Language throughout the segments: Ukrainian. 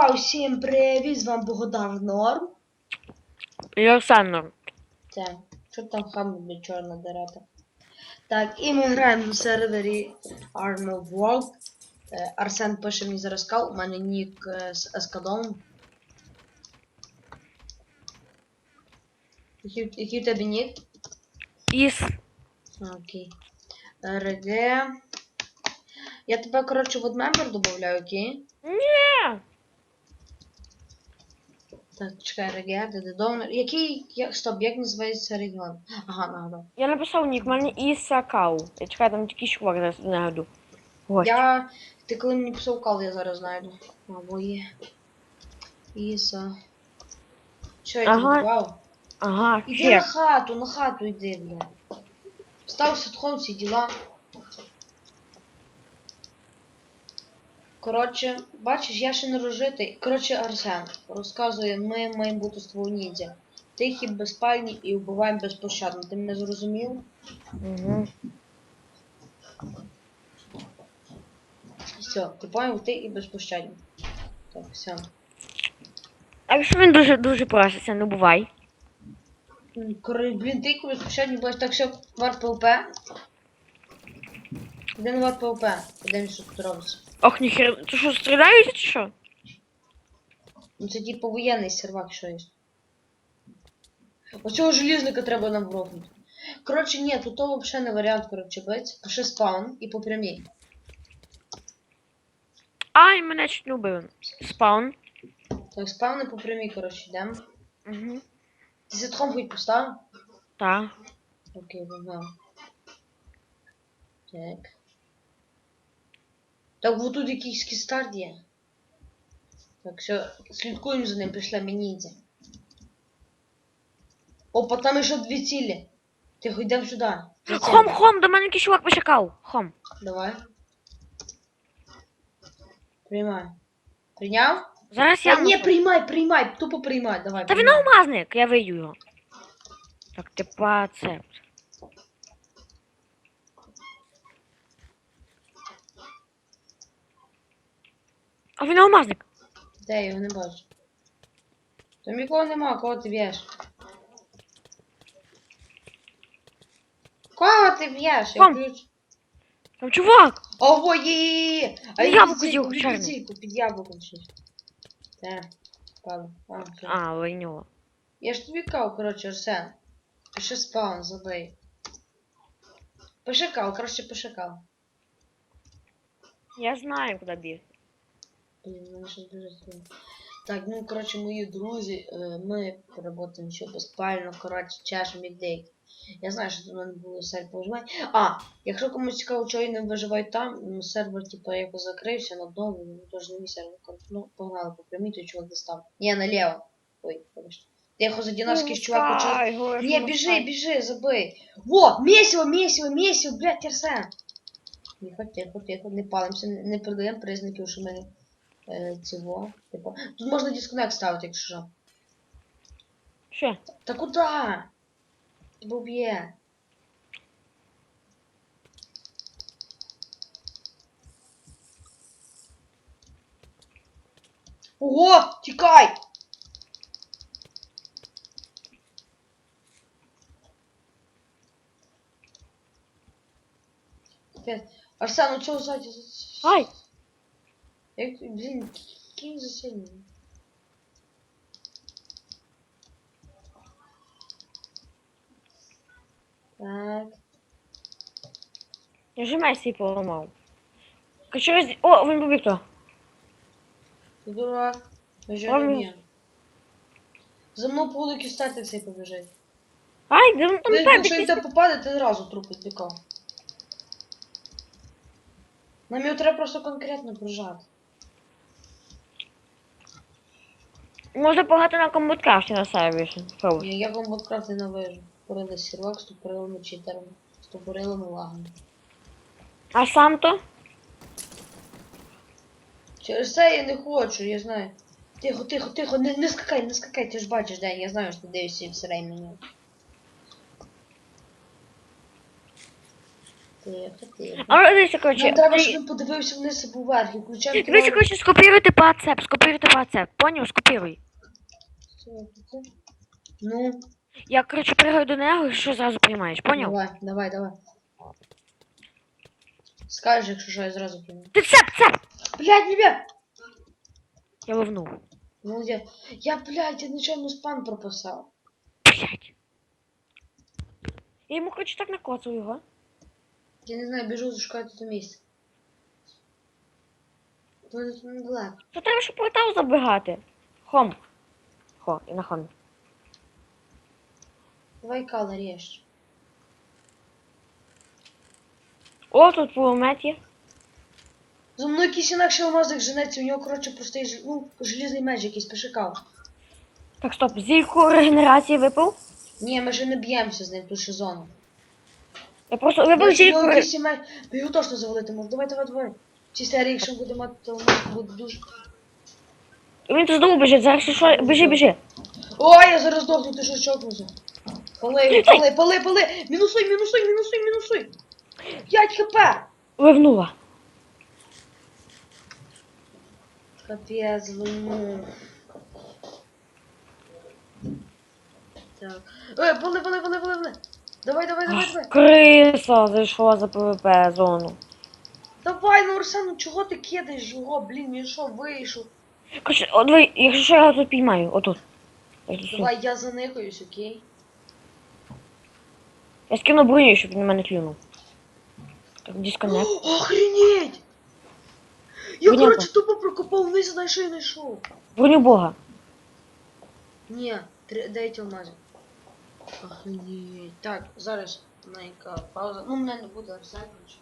Вау, всім привіт, з вами Богодав Норм. І Оксана. Це, що там хамить чорна дерета. Так, і ми граємо на сервері Arno World. Е, Арсен пише мені зараз кал, у мене нік е, з Ескадом. Який, у тебе нік? Іс. Окей. РГ. Я тебе, коротше, в мембер добавляю, окей? Ні. Так, чекай, де донор. Який. Як, стоп, як називається регіон? Ага, нагадав. Я написав нік, в мене Ісакау. Я чекаю, там тільки чувак зараз нагаду. Ось. Я. Ти коли мені писав кал, я зараз знайду. Або є. Іса. Що я Ага. тут вау? Ага, Іди на хату, на хату йди, бля. Став ситхом всі діла. Коротше, бачиш, я ще не розжитий. Коротше, Арсен розказує, ми маємо бути з ніндзя. Тихі, безпальні і вбиваємо безпощадно. Ти мене зрозумів? Угу. Все, ти поняв, ти і безпощадні. Так, все. А якщо він дуже дуже проситься, не бувай. М, Кори, блін, ти безпощадні будеш, так що варт ПВП. Не варт ПВП? Подивимось, що тут робиться. Ох, ніхер. Ти що, стріляєте чи що? Ну це типу воєнний сервак, що є. Оцього желізника треба нам грохнути. Коротше, ні, тут то взагалі не варіант, коротше, бить. Пиши спаун і по прямій. Ай, мене чуть не вбили. Спаун. Так, спауни по прямій, коротше, йдемо. Угу. Ти ситхом хоч поставив? Так. Окей, погнали. Так. Так, вот тут якийсь кістард є. Так, все, слідкуємо за ним, пішла мінідзя. Опа, там ще дві цілі. Тихо, йдемо сюди. Хом, хом, до мене якийсь чувак почекав. Хом. Давай. Приймай. Прийняв? Зараз я. Та ні, приймай, приймай, тупо приймай, давай. Та він приймай. алмазник, я вийду його. Так, типа це. А він алмазник. Де його не бачу? Там нікого нема, кого ти б'єш? Кого ти б'єш? Я Там. ключ. Там чувак! Ого, є! А Ну, я яблуко з'їв, під чорне. прицільку, під яблуком щось. А, все. А. Я ж тобі кав, коротше, Арсен. Пиши спаун, забий. Пиши кав, коротше, пиши кав. Я знаю, куди бігти. Блін, мене щось дуже сильно. Так, ну коротше, мої друзі, е, ми працюємо ще безпально, коротше, чашем ідей. Я знаю, що тут мене було сервер пожимай. А, якщо комусь цікаво, чого я не виживаю там, ну, сервер, типу, якось закрився на новий, ну теж не мій сервер. Ну, погнали по прямій, той чувак достав. Ні, наліво. Ой, вибачте. Тихо, за динарський чувак почав. Не, біжи, біжи, забий. Во, месиво, месиво, месиво, блядь, Арсен. Тихо, тихо, тихо, не палимося, не, не продаємо признаків, що ми е, цього. Типу. Тут можна дисконект ставити, якщо що. Що? Та куди? Тебе уб'є. Ого, тікай! Арсен, ну чого ззаді? Ай! Як, блін, кинь засильний. Так. Я вже Месі поламав. Через... О, він побіг то. Ти дурак. Ладно. За мною по вулиці стати цей побіжить. Ай, де він там Ти, пепі? якщо він тебе попаде, ти одразу труп відбікав. Нам його треба просто конкретно прижати. Можна багато на комбуткрафті на сервісі. Ні, я комбаткрафт ненавижу. Курили сервак з тупорилими читерами, з тупорилими лагами. А сам то? Через це я не хочу, я знаю. Тихо, тихо, тихо, не, не скакай, не скакай, ти ж бачиш, День, я знаю, що ти дивишся все меню. Тихо, тихо. А дивіться, коротше. Нам треба, щоб він подивився вниз або вверх і включав Дивіться, коротше, скопіруйте пацеп, скопіруйте пацеп. Поняв? Скопіруй. Ну, Я, коротше, пригаю до нього і що зразу приймаєш, поняв? давай, давай, давай. Скажеш, якщо що, я зразу прийму. Ти цеп, цеп! Блядь, ребят! Я ловнув. Ну я, я, блядь, я нічого спам прописав. Блять. Я йому, коротше, так накоцав його. Я не знаю, біжу шукати то місце. Ну, тут недалеко. То треба, щоб портал забігати. Хом. Хо, і на хомі. Давай кала ріж. О, тут пулемет є. За мною якийсь інакший алмазик женеться, у нього, коротше, простий, ж- ну, желізний меч якийсь пошикав. Так, стоп, зільку регенерації випив. Ні, ми ще не б'ємося з ним, тут ще зона. Я просто Я випив ж у зільку. нього ре- якийсь меч, ми його точно завалити можемо. Давай, давай, давай. Ці серії, якщо буде мати, то буде дуже... Він тут знову біжить, зараз що, біжи, біжи. Ой, я зараз здохну, ти що чокнувся? Пали, пали, пали, пали! Мінусуй, мінусуй, мінусуй, мінусуй! 5 хп! Ливнула. Капец, ну. Так. Ой, пали, пали, пали, пали, пали! Давай, давай, давай, давай! Криса зайшла за ПВП зону. Давай, ну Арсен, ну чого ти кидаєш його? Блін, він що, вийшов? Короче, от ви, якщо що, я його тут піймаю, отут. Я тут су- Давай, я заникаюсь, окей? Я скину броню, щоб він на мене клюнув. Так, дисконнект. Охренеть! Я, Понятно. короче, тупо прокопав вниз, знаєш, що я знайшов. Броню бога. Ні, три- дев'ять алмазів. Охренеть. Так, зараз маленька пауза. Ну, мене не буде Арсен, короче.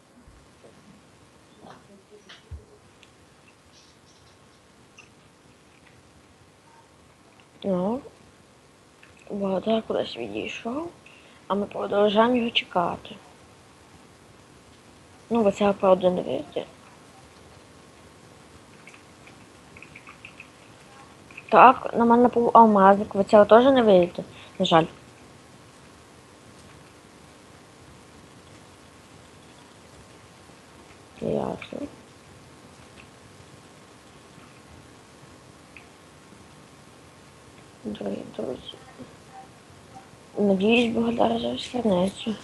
Ну. Богдан кудись відійшов, а ми продовжуємо його чекати. Ну, бо це правда не вийде. Так, на мене був алмазник, ви цього теж не вийдете, на жаль. Дорогі друзі. Надіюсь, Богдар зараз вернеться.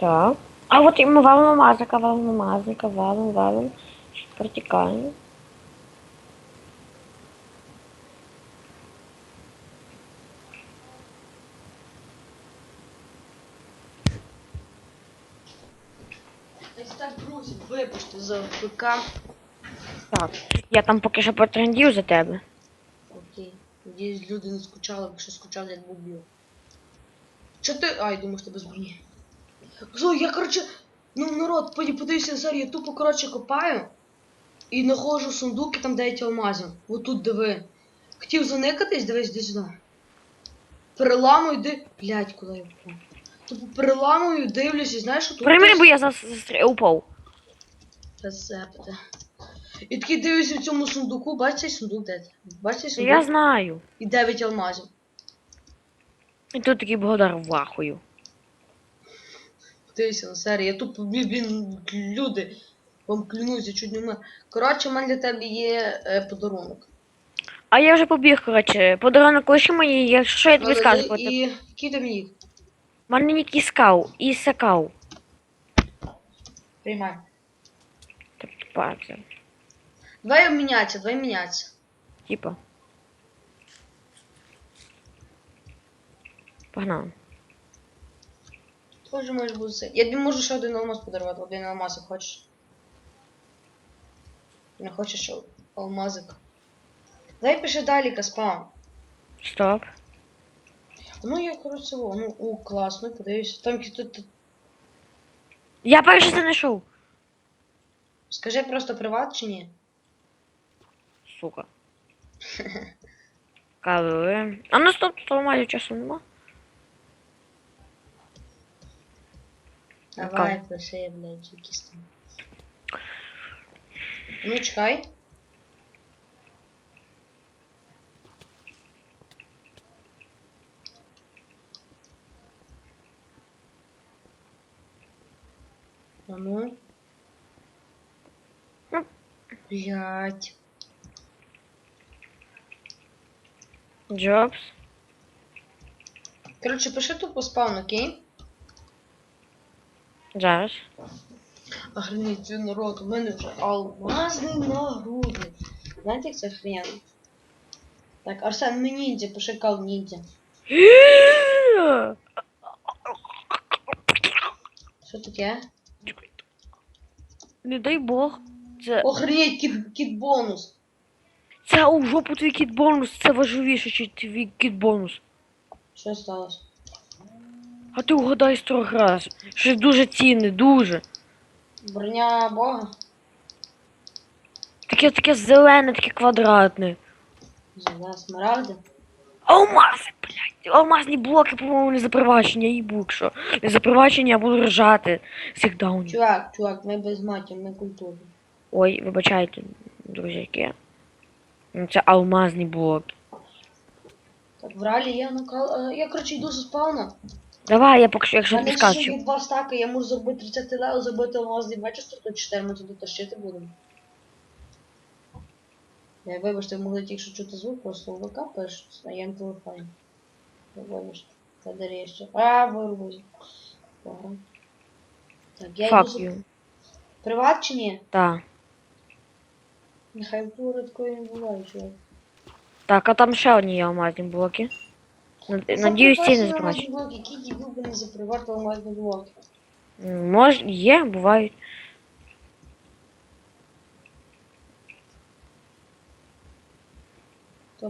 Так. А от і ми валимо мазика, валимо мазика, валимо, валимо. Протікаємо. Ось так, друзі, вибачте за ПК. Так. Я там поки що потрендів за тебе. Окей. Надіюсь, люди не скучали, якщо скучали, я б убив. Чо ти. Ай, думаєш, ти без броні. Зо, я, короче, ну народ, поді подивися на серію, я тупо, короче, копаю і знаходжу сундуки, там 9 алмазів. Вот тут диви. Хотів заникатись, дивись, іди сюди. Переламую, ди. Блять, куди я впав? Тупо переламую, дивлюсь, і знаєш, що тут. Прийми, бо я застрі... упав. Рецепти. І такий дивлюся в цьому сундуку, бачиш цей сундук де? Бачиш цей сундук? Я знаю. І 9 алмазів. І тут такий Богдар вахою. Дивися на серію, я тут, блін, блін, люди, вам клянусь, я чуть не вмер. Коротше, в мене для тебе є е, подарунок. А я вже побіг, коротше. Подарунок лише мені, якщо що я тобі скажу. і, який там нік? Нік іскав, і сакав. Приймай. Паце. Давай обмінятися, давай мінятися. Типа. Погнали. Тоже можеш бути це. Я тобі можу ще один алмаз подарувати, один алмазик хочеш. Не хочеш алмазик. Давай пиши далі, Каспан. Стоп. Ну я коротше, о, ну, о, класно, подивись. Там тут. Я перший це знайшов. Скажи просто приват чи ні? Сука. Кави. А ну стоп, тут ламаю часу нема. Давай, пиши, блядь, якісь там. Ну, чекай. А ну. Блять. Джобс. Коротше, пиши тупо спаун, окей? Зараз. Охренеть, народ, у мене вже алмазний нагрудник. Знаєте, як це охрененно? Так, Арсен, ми ніндзя, пиши кал ніндзя. Що таке? Не дай Бог. Це, Охренеть, кіт, кіт бонус. це у жопу твій кіт бонус, це важливіше, ніж твій кіт бонус. Що сталося? А ти угадай сто раз. Щось дуже цінне, дуже. Броня бога? Таке таке зелене, таке квадратне. Зелена смарагди? Алмази, блядь. Алмазні блоки, по-моєму, не за привачення, їбу, якщо. Не за привачення, я буду ржати. Всіх даунів. Чувак, чувак, ми без матів, ми культурні. Ой, вибачайте, друзяки. Ну, Це алмазні блоки. Так, в ралі я накал. е, Я, коротше, йду зі спауна. Давай, я поки що, якщо ти мене ще скажеш. є два стаки, я можу зробити 30 лео, зробити алмазний меч, 104, ми туди тащити будемо. Я вибачте, ви могли тільки що чути звук, просто ВК пишуть, на телефоні. Я Вибачте, це дає ще. А. Добре. Так, я йду Fuck за... you. Приват чи ні? Так. Нехай тури такої не буває, чувак. Так, а там ще одні є алмазні блоки. Над- Надіюсь, ці не збирать. які би не заприватив алмазні блоки. Може, є, бувають.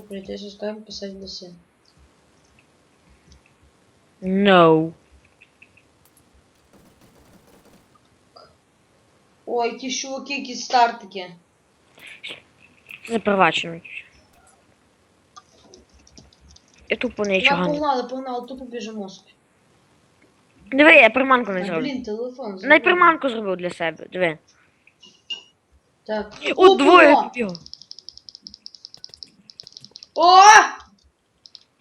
То прийти зі скайм писати лиси. No. Ой, ті чуваки, які стартики. Запривачено. Я тупо Я нічого. не- погнали, погнали, тупо біжимо. Диви, я приманку не зробив. блін, телефон. Най забув. приманку зробив для себе. Диви. Так. О, двоє Опа! О!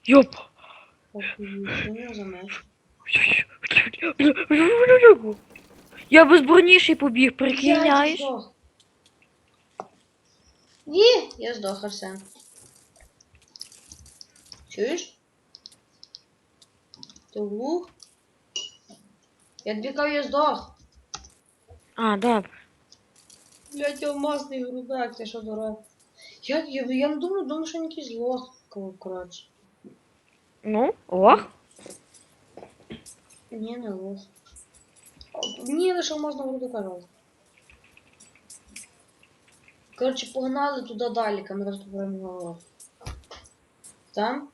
Йоп. Я безброніший побіг, прикиняєш? Ні, я здох, Арсен. Чуєш? Ти глух? Я кажу, я здох. А, добре. Блять, алмазний грудак, ти що дурак? Я, я, я не думаю, думаю, що він якийсь лох, коротше. Ну, ох. Ні, не лох. Ні, лише алмазного грудака жалко. Коротше, погнали туди далі, камера тут голова. Там?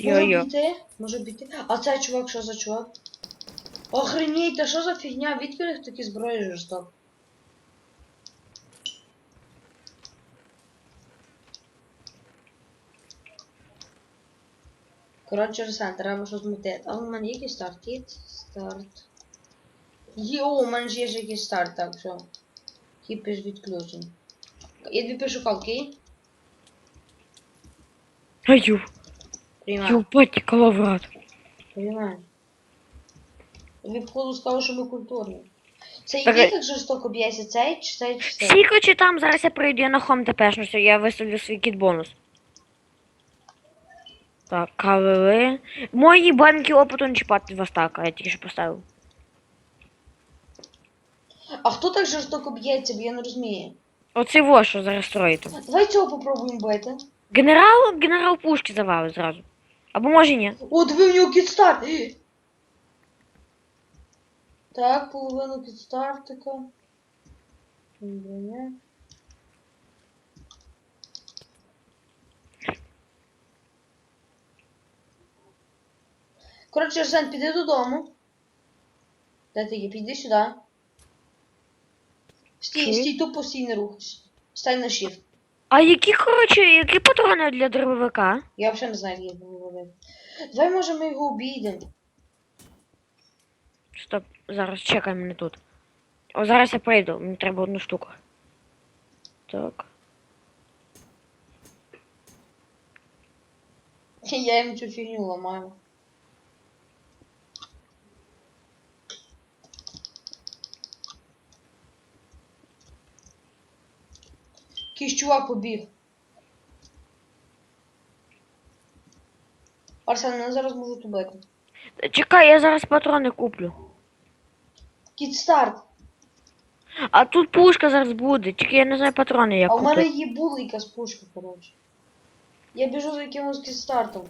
Може Йо-йо. піти? Може піти? А цей чувак, що за чувак? Охренеть, та що за фігня? Відки їх такі зброї жорсток? Коротше, Арсен, треба щось змутити. А у мене є якийсь старт? Кіт, старт. Є, о, у мене ж є ж якийсь старт, так, все. Кіпіш відключений. Я тобі пишу калки. Аю, Приймаю. юбать, коловрат. Понимаю. Тобі походу сказав, що ми культурні. Це Так, який а- так жорстоко б'ється? Цей чи цей чи цей? Сіко чи там зараз я прийду, я на хом тепешнуся, я виставлю свій кіт бонус. Так, КВВ. Мої банки опиту не чіпати два стака, я тільки що поставив. А хто так жорстоко б'ється, бо я не розумію. Оце во, що зараз строїти. Давай цього попробуємо бити. Генерал, генерал пушки завали зразу. Або може ні. О, диви, в нього кітстарт! Так, половину кітстартика. Броня. Коротше, Арсен, піди додому. Де ти є? Піди сюди. Стій, стій, тупо стій, не рухайся. Стань на shift. А які, коротше, які патрони для дробовика? Я взагалі не знаю, як його виводити. Давай може ми його обійдемо. Стоп, зараз чекай мене тут. О, зараз я прийду, мені треба одну штуку. Так. Я їм цю фігню ламаю. Якийсь чувак побіг. Арсен, мене зараз можуть убити. Чекай, я зараз патрони куплю. Кіт старт. А тут пушка зараз буде, тільки я не знаю патрони як А у мене є булика з пушки, коротше. Я біжу за якимось кітстартом.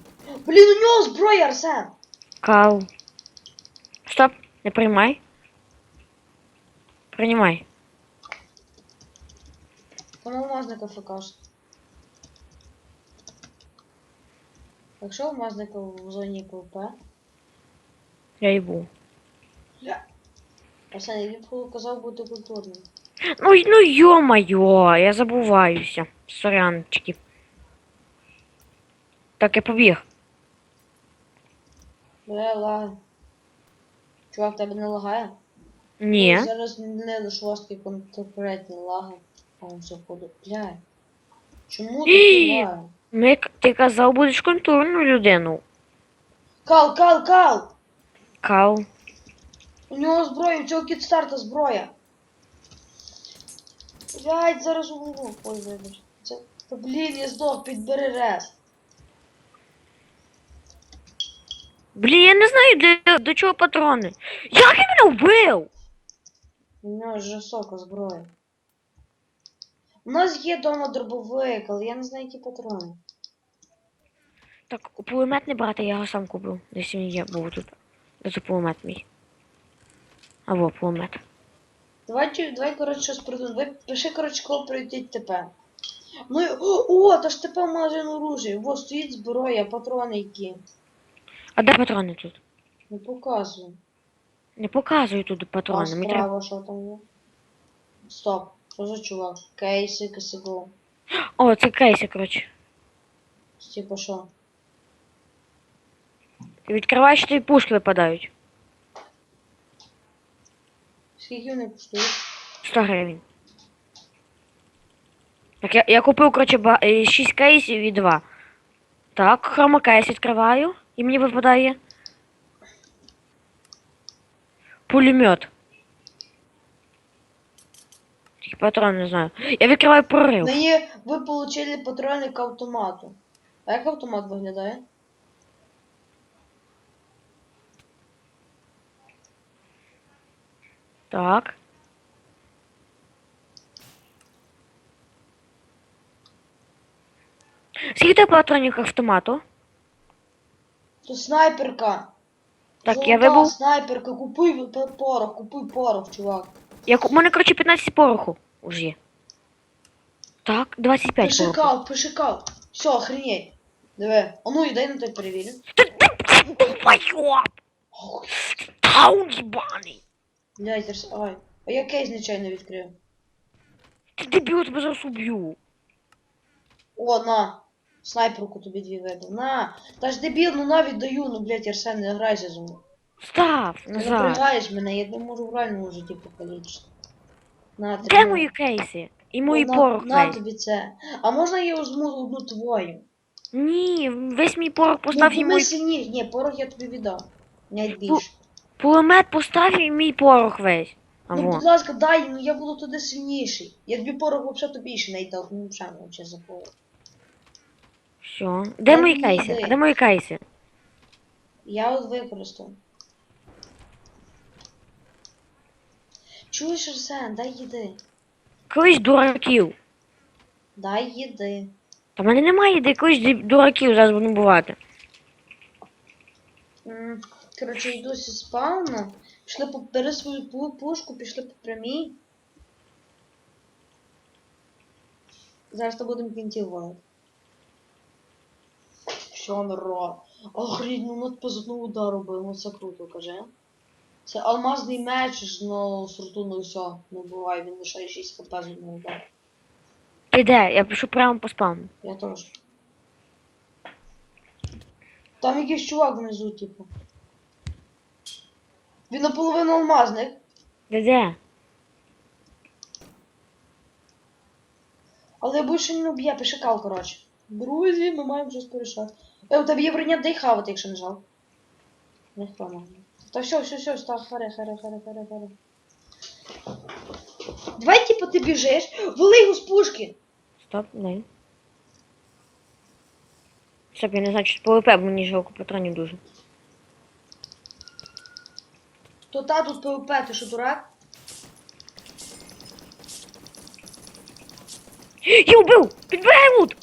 Блін, у нього зброя, Арсен! Кал. Стоп, не приймай. Приймай. Там алмазника фкшт. Якщо алмазника в зоні ПВП, Я. Арсен, я б казав бути культурним. Ну, ну ё-моё, я забуваюся. Сорянчики. Так, я побіг. Бля, лаги. Чувак, тебе не лагає? Ні. Зараз не жорсткі конкретні лаги. Он все ходить. Бля. Чому ти лаги? Ми, к- ти казав, будеш культурну людину. Кал, кал, кал! Кал. У нього зброя, у цього кітстарта зброя. Блядь, зараз умру. Ой, вибач. Це... Та блін, я здох, підбери рез. Блін, я не знаю, де, до чого патрони. Як він мене вбив? У нього жорстока зброя. У нас є дома дробовик, але я не знаю, які патрони. Так, пулемет не брати, я його сам куплю. Десь він є, був тут. Це пулемет мій. Або пулемет. Давай, давай, коротше, щось придумаємо. Ви пиши, коротше, коли пройдіть ТП. Ну. О, о, та ж ТП в магазин оружия. Во, стоїть зброя, патрони які. А де патрони тут? Не показую. Не показую тут А патрони. Треба. справа що там є? Стоп. Що за чувак? Кейси, косиго. О, це кейси, коротше. Типа що? Ти відкриваєш, тобі пушки випадають. Скільки вони коштують? 100 гривень. Так, я, я купив, коротше, ба- 6 кейсів і 2. Так, хромакейс відкриваю, і мені випадає. Пулемет. Тільки патрон не знаю. Я відкриваю прорив. Мені ви получили патрони к автомату. А як автомат виглядає? Так. Скільки патронів к автомату? То снайперка. Так, Золота я вибув. снайперка, купуй п- порох, купуй порох, чувак. Я, ку- у мене, коротше, 15 пороху уже є. Так, 25 Пиши пороху. кал, пиши. Все, охренеть. Диви. А ну і дай на той перевірю. Ти, ти, долбойоб! Ох, Таун їбаний! Блядь, я ж- ай. А я кейс нечайно відкрив. Ти дебіл, я тебе зараз уб'ю. О, на. Снайперку тобі дві вибив. На. Та ж дебіл, ну на віддаю, ну блядь, Арсен, не грайся зі мною. Став, Ти назад. напрягаєш мене, я не можу в реальному житті покалічити. На, Де мої кейси? І мої на, порох На тобі це. А можна я візьму одну твою? Ні, весь мій порох Ну, постав і візьми мій... сильніше. Ні, порох я тобі віддав. Навіть більше. Пулемет постав і мій порох весь. А Ну, во. будь ласка, дай, ну я буду туди сильніший. Я тобі порох взагалі тобі ще не дав, ну взагалі вообще за порох. Все. Де Дай мої кейси? ідеї. А де мої кейси? Я от використав. Чуєш, Арсен, дай їди. Колись дураків. Дай їди. Та в мене немає де колись дураків зараз буду бувати. М, Коротше, йду зі спауну. Пішли по бери свою пу- пушку, пішли по прямій. Зараз то будемо кінтів валити. Що народ? Охріть, ну ми по одного удару били, ну це круто, каже. Це алмазний меч, ж, ну з фортуною все, не буває, він лишає 6 хп з одного удару. Ти де? Я пишу прямо по спаму. Я теж. Там якийсь чувак внизу, типу. Він наполовину алмазник. Де де? Але я більше не уб'є, пише кал, коротше. Друзі, ми маємо щось порішати. Е, у тебе є броня, дай хавати, якщо не жал. Не можна. Та все, все, все, став, харе, харе, харе, харе, харе. Давай, типу, ти біжиш, вали його з пушки. Стоп, дай. Щоб я не знаю, що ПВП, бо мені жалко патронів дуже. То та тут ПВП, ти що, дурак? Я убив! Підбирай лут!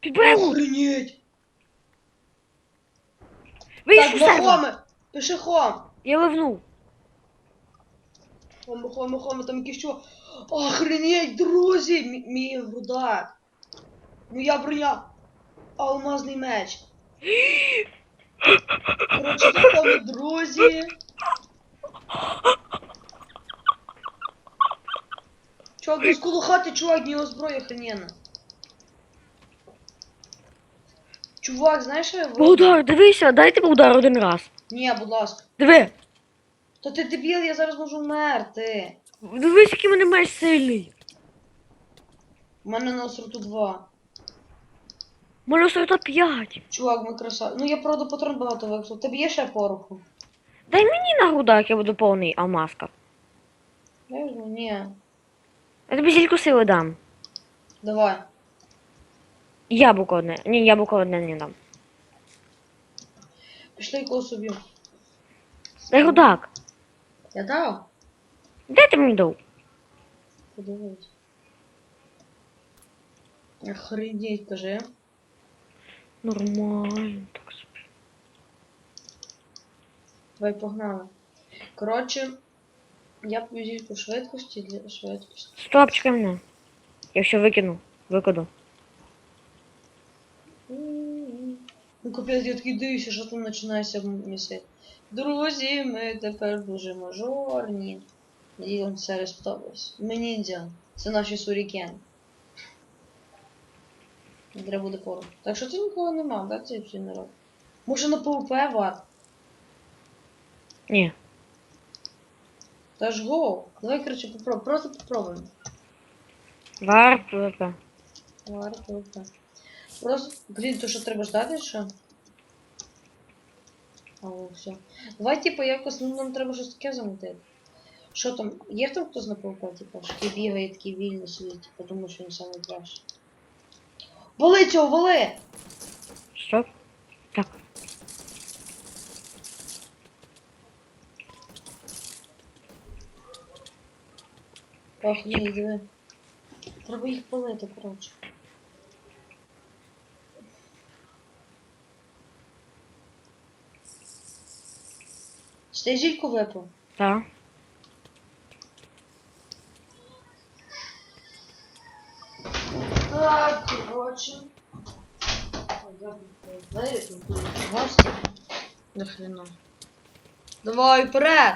Підбирай лут! Охренеть! Вийшов Так, з себе! на хоми! Пиши хом! Я ливнув. Хоми, хоми, хоми, там якісь що. Охренеть, друзі! Мі- Мій рудак. Моя броня. Алмазний меч. Коротше, це друзі. Чувак, десь коло хати, чувак, в нього зброя охрененна. Чувак, знаєш, що я в- Удар, дивися, дай тебе удар один раз. Ні, будь ласка. Диви! Та ти дебіл, я зараз можу вмерти. Дивись, який мене меч сильний. У мене на остроту 2. У мене сорта 5. Чувак, ми краса. Ну я правда патрон багато виклав. Тобі є ще пороху? Дай мені на грудак, я буду повний алмазка. Я візьму? Ні. Я тобі зільку сили дам. Давай. Яблуко одне. Ні, яблуко одне не дам. Пішли кого собі. Дай грудак. Я дав? Де ти мені дав? Подивись. Охренеть, кажи. Нормально. Так собі. Давай погнали. Коротше, я повізіть по швидкості для швидкості. Стоп, чекай мене. Я все викину. Викладу. Ну капець, я такий дивлюся, що там починається місяць. Друзі, ми тепер дуже мажорні. І вам все сподобалось. Ми ніндзя. Це наші сурікен. Треба буде пору. Так що ти нікого нема, да, цей всі народ? Може на ПВП вар? Ні. Та ж го. Давай, коротше, попробуй. Просто попробуємо. Вар ПВП. Вар ПВП. Просто, блін, то що треба ждати, що? А, о, все. Давай, типу, якось, ну нам треба щось таке замутити. Що там? Є там хтось на ПВП, типу, що такий бігає, такий вільний сидить, типу, думаю, що він самий кращий. Вали цього, вали! Стоп. Так. Ох, ні, диви. Треба їх палити, коротше. Чи ти жільку випив? Так. Так, коротше. Гості. Нахрена. Давай вперед!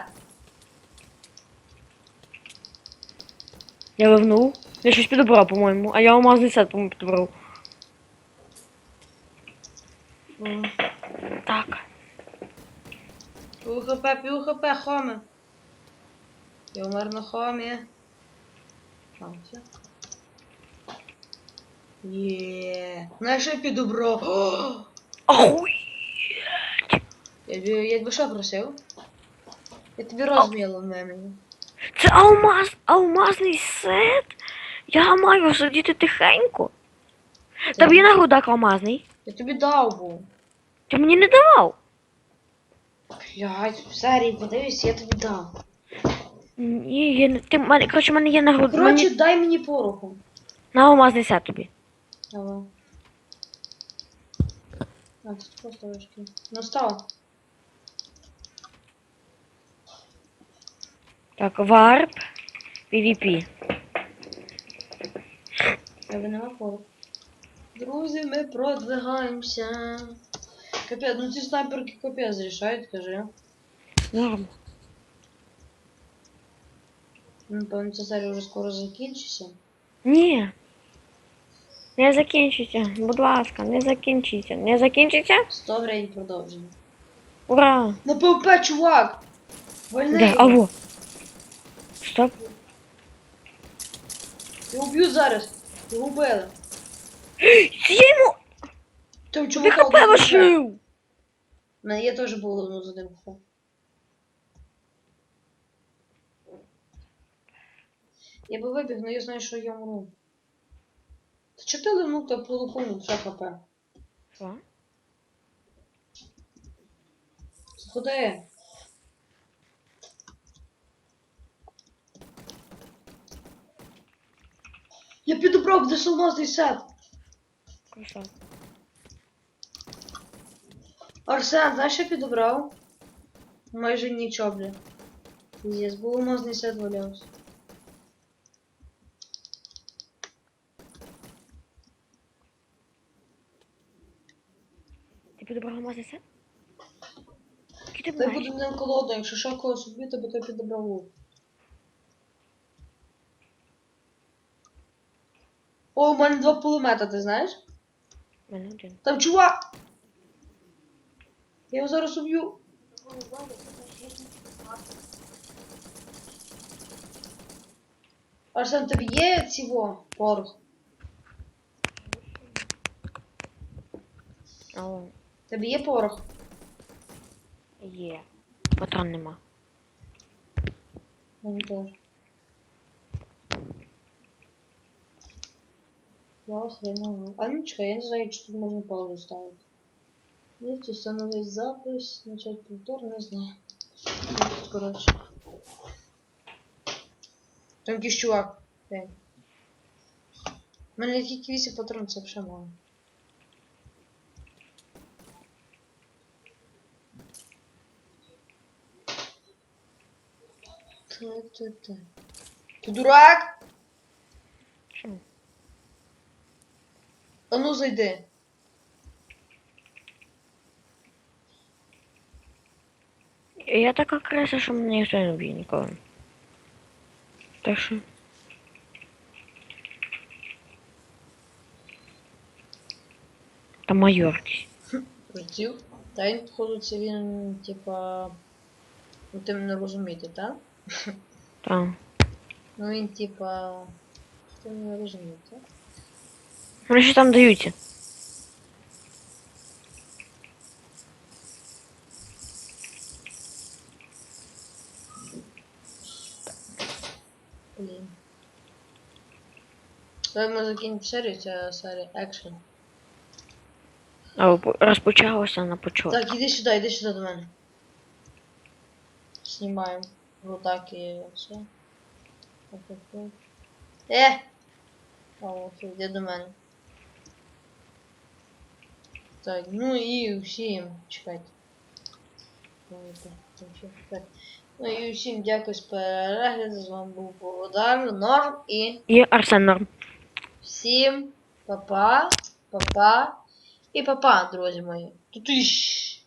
Я ливнув. Я щось підобрав, по-моєму. А я алмазний сет, по-моєму, підобрав. М. Так. Пів хп, пів хп, хоми. Я умер на хомі. Все. Є. Знаєш, я підобрав. О! Ахуй! Я, б- я тебе що просив? Я тобі розміло мені. Це алмаз, алмазний сет? Я маю сидіти тихенько. Тобі на грудак алмазний. Я тобі дав був. Ти мені не давав. Блядь, в подивись, я тобі дав. Ні, я не. Ти мене, коротше, в мене є на груд. Коротше, Мені... дай мені пороху. На алмазний сет тобі. Давай. А, тут просто вишки. Ну став. Так, варп. PvP. Тебе нема пороху. Друзі, ми продвигаємося. Капець, ну ці снайперки капець рішають, кажи. Норм. Ну, Напевно, ця серія вже скоро закінчиться. Ні. Не закінчиться, будь ласка, не закінчиться. Не закінчиться? 100 гривень продовження. Ура! На ПВП, чувак! Вольний! Де? Аво! Стоп. Його вб'ють зараз. Його вбили. Я йому Там чувака хп. лишив! У мене є теж було одну з одним хп. Я би вибіг, але я знаю, що я умру. Та чого ти ливнув та полухому все хп? Що? Ходи. Я підобрав де алмазний сет. Красава. Арсен, знаєш, що я підобрав? Майже нічого, бля. Пиздец, був алмазний сет валявся. Ти підобрав алмазний сет? Ти буде не колода, якщо що когось убити, бо то підобрав лук. О, у мене два пулемета, ти знаєш? Мене. Там чувак! Я його зараз уб'ю. Арсен, тобі є цього порох? Алло. Тобі є порох? Є. Патрон нема. Мені теж. Я охренела. А ну чекай, я не знаю, чи тут можна паузу ставити. Есть установить запись, начать повтор, не знаю. Короче. Там якийсь чувак. У мене тільки 8 патрон, це вже мало. Та-та-та. Ти дурак? А ну зайди. Я така криса, що мене ніхто не б'є ніколи. Так що. Та майор. Притів. Та він, походу, це він, типа. Ну ти мене розумієте, так? Так. Ну він, типа. Ти мене розумієте? Вони що там даються? Блін. Давай ми закинемо серію, ця серія екшен. А розпочалося на початку. Так, іди сюди, іди сюди до мене. Знімаємо. Вот так і все. Е! А, все, йди до мене. Так, ну і всім. Чекайте. Ну і всім дякую за перегляд. З вами був Богдан, Норм і І Арсен Норм. Всім па-па, па-па і па-па, друзі мої. Тут іщ.